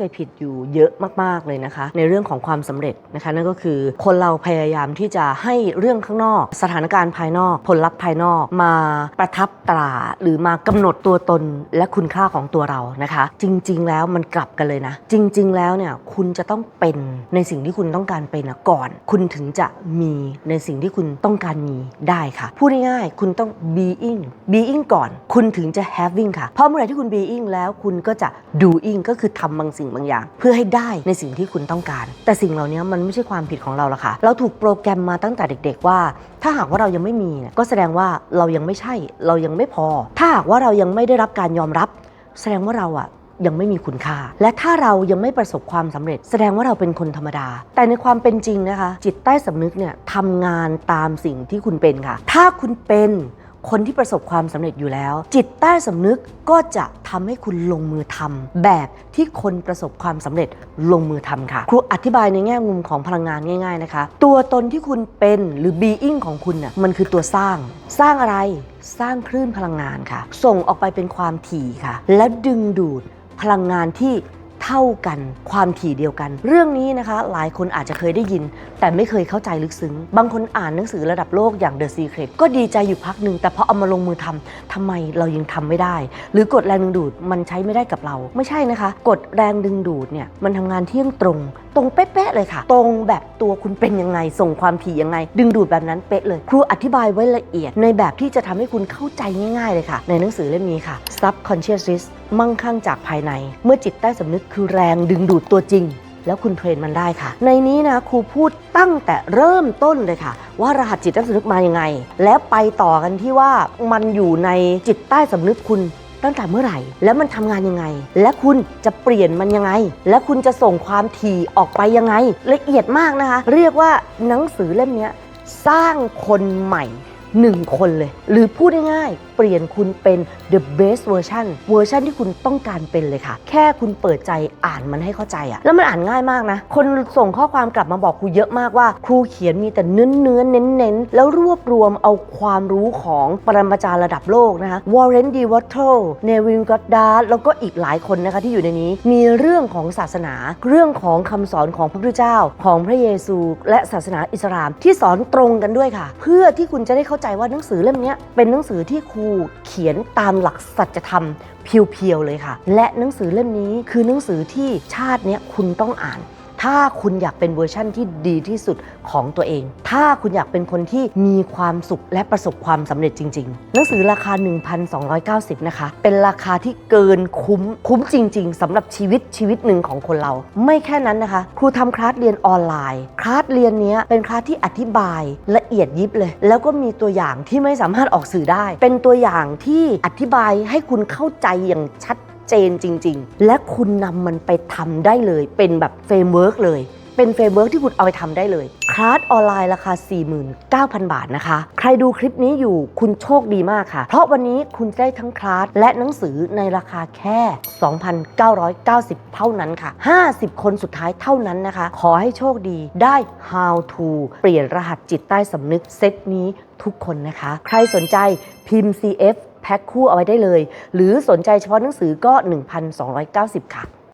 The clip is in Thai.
ใจผิดอยู่เยอะมากๆเลยนะคะ ในเรื่องของความสำเร็จนะคะนั่นก็คือคนเราพยายามที่จะให้เรื่องข้างนอก สถานการณ์ภายนอกผลลัพธ์ภายนอกมาประทับตราหรือมากำหนดตัวตนและคุณค่าของตัวเรานะคะ จริง ๆ แล้วมันกลับกันเลยนะ จริง ๆ แล้วเนี่ยคุณจะต้องเป็นในสิ่งที่คุณต้องการเป็นก่อน คุณถึงจะมีในสิ่งที่คุณต้องการมีได้ค่ะพูดง่ายๆคุณต้อง being being ก่อน คุณถึงจะ having ค่ะเพราะเมื่อไหร่ที่คุณ being แล้วคุณก็จะ doing ก็คือทำบางสิ่งบางอย่าง เพื่อให้ได้ในสิ่งที่คุณต้องการ แต่สิ่งเหล่านี้มันไม่ใช่ความผิดของเราละค่ะ เราถูกโปรแกรมมาตั้งแต่เด็ก ๆ ว่า ถ้าหากว่าเรายังไม่มีก็แสดงว่าเรายังไม่ใช่ เรายังไม่พอ ถ้าหากว่าเรายังไม่ได้รับการยอมรับ แสดงว่าเราอะยังไม่มีคุณค่า และถ้าเรายังไม่ประสบความสำเร็จ แสดงว่าเราเป็นคนธรรมดา แต่ในความเป็นจริงนะคะ จิตใต้สำนึกเนี่ยทำงานตามสิ่งที่คุณเป็นค่ะ ถ้าคุณเป็น คนที่ประสบความสำเร็จอยู่แล้ว จิตใต้สำนึกก็จะทำให้คุณลงมือทำแบบที่คนประสบความสำเร็จลงมือทำค่ะ ครูอธิบายในแง่มุมของพลังงานง่าย ๆนะคะ ตัวตนที่คุณเป็นหรือ being ของคุณน่ะมันคือตัวสร้าง สร้างอะไรสร้างคลื่นพลังงานค่ะ ส่งออกไปเป็นความถี่ค่ะ และดึงดูดพลังงานที่ เท่ากัน ความถี่เดียวกัน เรื่องนี้นะคะ หลายคนอาจจะเคยได้ยิน แต่ไม่เคยเข้าใจลึกซึ้ง บางคนอ่านหนังสือระดับโลกอย่าง The Secret ก็ดีใจอยู่พักหนึ่งแต่พอเอามาลงมือทำทำไมเรายังทำไม่ได้ หรือกฎแรงดึงดูดมันใช้ไม่ได้กับเรา ไม่ใช่นะคะ กฎแรงดึงดูดเนี่ยมันทำงานเที่ยงตรงตรงเป๊ะๆเลยค่ะ ตรงแบบตัวคุณเป็นยังไง ส่งความถี่ยังไง ดึงดูดแบบนั้นเป๊ะเลย ครูอธิบายไว้ละเอียดในแบบที่จะทำให้คุณเข้าใจง่ายๆเลยค่ะ ในหนังสือเล่มนี้ค่ะ Subconscious Risk มั่งคั่งจากภายใน เมื่อจิตใต้สำนึกคือแรงดึงดูดตัวจริงแล้วคุณเทรนมันได้ค่ะ ในนี้นะครูพูดตั้งแต่เริ่มต้นเลยค่ะ ว่ารหัสจิตใต้สำนึกมายังไง แล้วไปต่อกันที่ว่ามันอยู่ในจิตใต้สำนึกคุณ ตั้งแต่เมื่อไหร่ แล้วมันทำงานยังไง และคุณจะเปลี่ยนมันยังไง และคุณจะส่งความถี่ออกไปยังไง ละเอียดมากนะคะ เรียกว่าหนังสือเล่มนี้สร้างคนใหม่ หนึ่งคนเลย หรือพูดง่ายๆเปลี่ยนคุณเป็น the best version เวอร์ชันที่คุณต้องการเป็นเลยค่ะ แค่คุณเปิดใจอ่านมันให้เข้าใจอะแล้วมันอ่านง่ายมากนะ คนส่งข้อความกลับมาบอกครูเยอะมากว่า ครูเขียนมีแต่เนื้อเนื้อเน้นเน้นๆแล้วรวบรวมเอาความรู้ของปรมาจารย์ระดับโลกนะคะวอร์เรนดีวอตเทลเนวินกอดดาร์แล้วก็อีกหลายคนนะคะที่อยู่ในนี้มีเรื่องของศาสนา เรื่องของคำสอนของพระพุทธเจ้า ของพระเยซู และศาสนาอิสลามที่สอนตรงกันด้วยค่ะ เพื่อที่คุณจะได้เข้าใจว่าหนังสือเล่มนี้เป็นหนังสือที่ครูเขียนตามหลักสัจธรรมเพียวๆเลยค่ะ และหนังสือเล่มนี้คือหนังสือที่ชาติเนี้ยคุณต้องอ่าน ถ้าคุณอยากเป็นเวอร์ชั่นที่ดีที่สุดของตัวเอง ถ้าคุณอยากเป็นคนที่มีความสุขและประสบความสำเร็จจริง ๆ หนังสือราคา 1,290 นะคะ เป็นราคาที่เกินคุ้ม คุ้มจริง ๆสำหรับชีวิตชีวิตหนึ่งของคนเรา ไม่แค่นั้นนะคะ ครูทำคลาสเรียนออนไลน์ คลาสเรียนนี้เป็นคลาสที่อธิบายละเอียดยิบเลย แล้วก็มีตัวอย่างที่ไม่สามารถออกสื่อได้ เป็นตัวอย่างที่อธิบายให้คุณเข้าใจอย่างชัด เจนจริง ๆ และคุณนำมันไปทำได้เลย เป็นแบบเฟรมเวิร์กเลย เป็นเฟรมเวิร์กที่คุณเอาไปทำได้เลย คลาสออนไลน์ราคา 49,000 บาทนะคะ ใครดูคลิปนี้อยู่คุณโชคดีมากค่ะ เพราะวันนี้คุณได้ทั้งคลาสและหนังสือในราคาแค่ 2,990 เท่านั้นค่ะ 50 คนสุดท้ายเท่านั้นนะคะ ขอให้โชคดีได้ how to เปลี่ยนรหัสจิตใต้สำนึกเซตนี้ทุกคนนะคะ ใครสนใจพิมพ์ CF คคู่เอาไว้ได้เลย หรือสนใจเฉพาะหนังสือก็ 1,290 ค่ะ